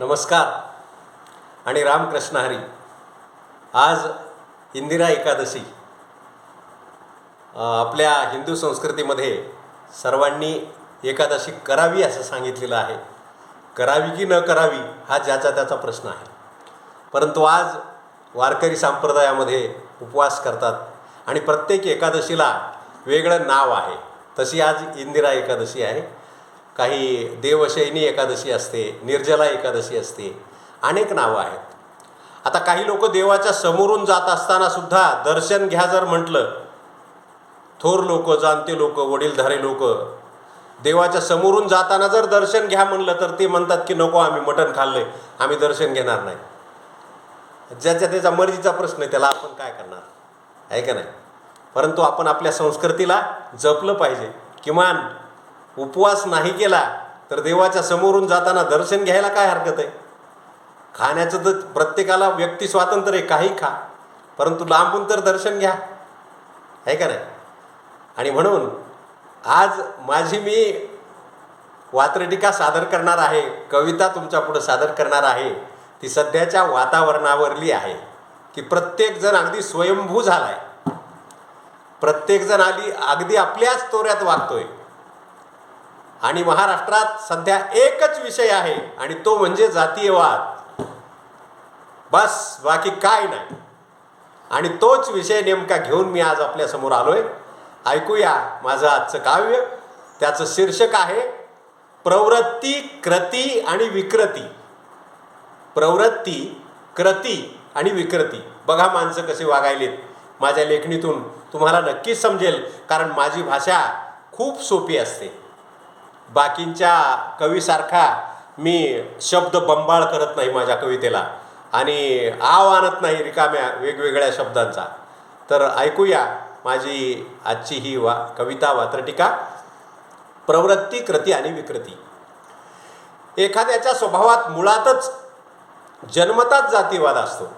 नमस्कार. आणि रामकृष्ण हरी. आज इंदिरा एकादशी. आपल्या हिंदू संस्कृतीमध्ये सर्वांनी एकादशी करावी असं सांगितलेलं आहे. करावी की न करावी हा ज्याचा त्याचा प्रश्न आहे. परंतु आज वारकरी संप्रदायामध्ये उपवास करतात आणि प्रत्येक एकादशीला वेगळं नाव आहे. तशी आज इंदिरा एकादशी आहे. काही देवशयनी एकादशी असते निर्जला एकादशी असते अनेक नावं आहेत. आता काही लोक देवाच्या समोरून जात असताना सुद्धा दर्शन घ्या जर म्हटलं थोर लोक जाणते लोक वडीलधारे लोक देवाच्या समोरून जाताना जर दर्शन घ्या म्हणलं तर ते म्हणतात की नको आम्ही मटण खाल्ले आम्ही दर्शन घेणार नाही. ज्याच्या त्याचा मर्जीचा प्रश्न आहे त्याला आपण काय करणार? आहे का नाही? परंतु आपण आपल्या संस्कृतीला जपलं पाहिजे. किमान उपवास नाही केला तर देवाच्या समोरून जाताना दर्शन घ्यायला काय हरकत आहे? खाण्याचं तर प्रत्येकाला व्यक्ती स्वातंत्र्य आहे काही खा. परंतु लांबून तर दर्शन घ्या. आहे का नाही? आणि म्हणून आज माझी मी वात्रटिका सादर करणार आहे कविता तुमच्या पुढं सादर करणार आहे ती सध्याच्या वातावरणावरली आहे. की प्रत्येकजण अगदी स्वयंभू झाला आहे प्रत्येकजण आली अगदी आपल्याच तोऱ्यात वागतोय. आणि महाराष्ट्रात सध्या एकच विषय आहे आणि तो म्हणजे जातीयवाद. बस बाकी काय नाही. आणि तोच विषय नेमका घेऊन मी आज आपल्यासमोर आलोय. ऐकूया माझं आजचं काव्य. त्याचं शीर्षक आहे प्रवृत्ती कृती आणि विकृती. प्रवृत्ती कृती आणि विकृती. बघा माणसं कसे वागायलेत. माझ्या लेखणीतून तुम्हाला नक्कीच समजेल कारण माझी भाषा खूप सोपी असते. बाकींच्या कवीसारखा मी शब्द बंबाळ करत नाही माझ्या कवितेला. आणि आव आणत नाही रिकाम्या वेगवेगळ्या शब्दांचा. तर ऐकूया माझी आजची ही वा कविता वात्रटिका प्रवृत्ती कृती आणि विकृती. एखाद्याच्या स्वभावात मुळातच जन्मताच जातीवाद असतो.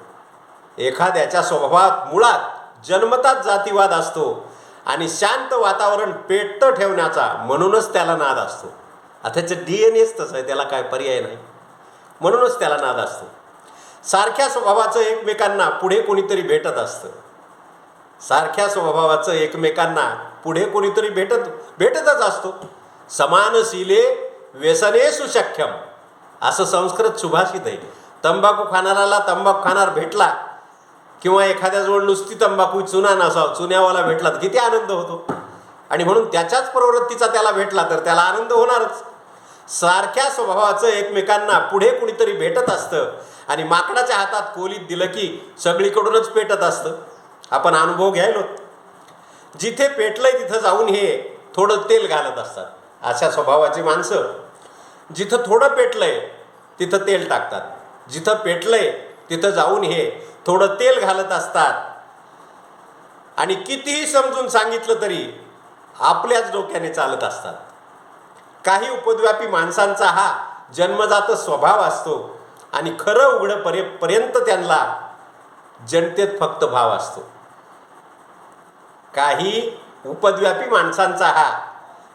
एखाद्याच्या स्वभावात मुळात जन्मताच जातीवाद असतो. आणि शांत वातावरण पेटतं ठेवण्याचा म्हणूनच त्याला नाद असतो. आता त्याचं डी एन एच तसं आहे त्याला काय पर्याय नाही. म्हणूनच त्याला नाद असतो. सारख्या स्वभावाचं एकमेकांना पुढे कोणीतरी भेटत असतं. सारख्या स्वभावाचं एकमेकांना पुढे कोणीतरी भेटत भेटतच असतो. समानशिले व्यसनेसु शक्यम असं संस्कृत सुभाषित आहे. तंबाखू खाणाराला तंबाखू खाणार भेटला किंवा एखाद्याजवळ नुसती तंबाखू चुना नसावं चुन्यावाला भेटला तर किती आनंद होतो. आणि म्हणून त्याच्याच प्रवृत्तीचा त्याला भेटला तर त्याला आनंद होणारच. सारख्या स्वभावाचं एकमेकांना पुढे कुणीतरी भेटत असतं आणि माकडाच्या हातात कोलीत दिलं की सगळीकडूनच पेटत असतं. आपण अनुभव घ्यायलो. जिथे पेटलंय तिथं जाऊन हे थोडं तेल घालत असतात. अशा स्वभावाची माणसं. जिथं थोडं पेटलंय तिथं तेल टाकतात. जिथं पेटलंय तिथं जाऊन हे थोडं तेल घालत असतात. आणि कितीही समजून सांगितलं तरी आपल्याच डोक्याने चालत असतात. काही उपद्व्यापी माणसांचा हा जन्मजात स्वभाव असतो आणि खरं उघडं परे पर्यंत त्यांना जनतेत फक्त भाव असतो. काही उपद्व्यापी माणसांचा हा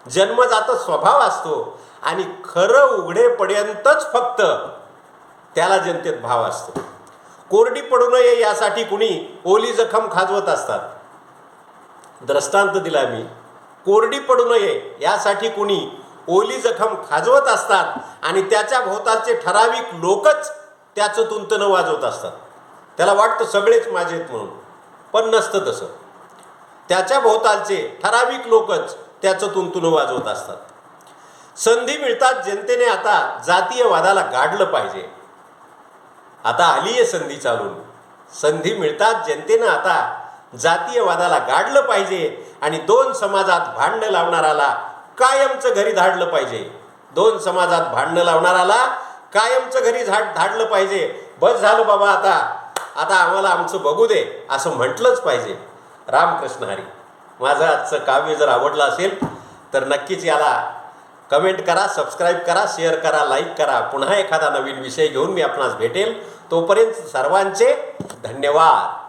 जन्मजात स्वभाव असतो आणि खरं उघडेपर्यंतच फक्त त्याला जनतेत भाव असतो. कोरडी पडू नये यासाठी कुणी ओली जखम खाजवत असतात. दृष्टांत दिला मी. कोरडी पडू नये यासाठी कुणी ओली जखम खाजवत असतात आणि त्याच्या भोवतालचे ठराविक लोकच त्याचं तुंतनं वाजवत असतात. त्याला वाटतं सगळेच माझेत म्हणून पण नसतं तसं. त्याच्या भोवतालचे ठराविक लोकच त्याचं तुंतुनं वाजवत असतात. संधी मिळतात जनतेने आता जातीयवादाला गाडलं पाहिजे. आता आली आहे संधी चालून. संधी मिळतात जनतेनं आता. जातीयवादाला गाडलं पाहिजे आणि दोन समाजात भांडणं लावणाराला कायमचं घरी धाडलं पाहिजे. दोन समाजात भांडणं लावणाराला कायमचं घरी झाड धाडलं पाहिजे. बस झालं बाबा आता. आता आम्हाला आमचं बघू दे असं म्हटलंच पाहिजे. रामकृष्ण हरी माझं आजचं काव्य जर आवडलं असेल तर नक्कीच याला कमेंट करा सबस्क्राईब करा शेअर करा लाईक करा. पुन्हा एखादा नवीन विषय घेऊन मी आपणास भेटेल. तोपर्यंत सर्वांचे धन्यवाद.